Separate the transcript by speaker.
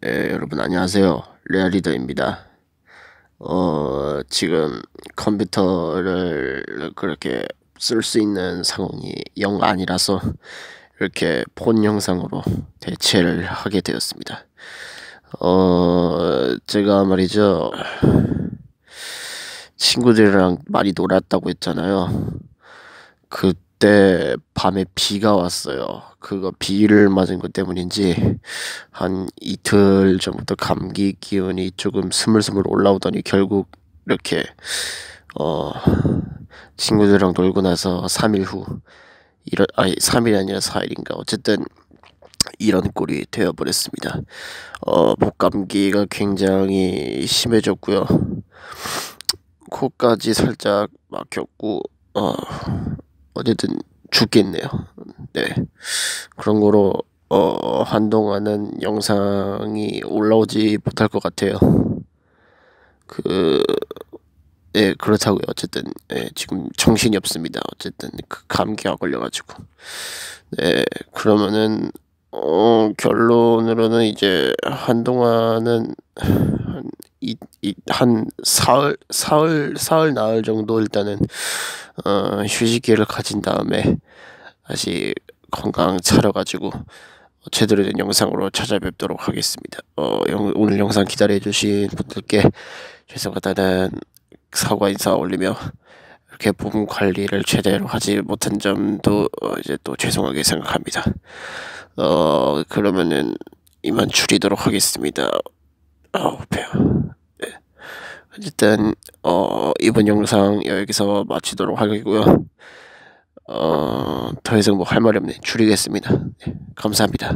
Speaker 1: 네, 여러분 안녕하세요. 레아리더입니다. 어, 지금 컴퓨터를 그렇게 쓸 수 있는 상황이 영 아니라서 이렇게 본 영상으로 대체를 하게 되었습니다. 어, 제가 말이죠. 친구들이랑 많이 놀았다고 했잖아요. 그 때 밤에 비가 왔어요. 그거 비를 맞은 것 때문인지 한 이틀 전부터 감기 기운이 조금 스물스물 올라오더니 결국 이렇게 어 친구들이랑 놀고 나서 3일 후 이런 아니 3일이 아니라 4일인가 어쨌든 이런 꼴이 되어 버렸습니다. 어 목감기가 굉장히 심해졌고요. 코까지 살짝 막혔고 어 어쨌든 죽겠네요. 네. 그런 거로 어 한동안은 영상이 올라오지 못할 것 같아요. 그 예, 그렇다고요. 어쨌든 예, 지금 정신이 없습니다. 어쨌든 그 감기가 걸려가지고 네, 그러면은 어 결론으로는 이제 한동안은 한이한 사흘 사흘 사흘 나흘 정도 일단은 어 휴식기를 가진 다음에 다시 건강 차려가지고 제대로 된 영상으로 찾아뵙도록 하겠습니다. 어, 영, 오늘 영상 기다려주신 분들께 죄송하다는 사과 인사 올리며 이렇게 몸 관리를 제대로 하지 못한 점도 어, 이제 또 죄송하게 생각합니다. 어, 그러면은 이만 줄이도록 하겠습니다. 아우, 배야. 네. 어쨌든, 어, 이번 영상 여기서 마치도록 하겠고요. 어, 더 이상 뭐 할 말이 없네. 줄이겠습니다. 네, 감사합니다.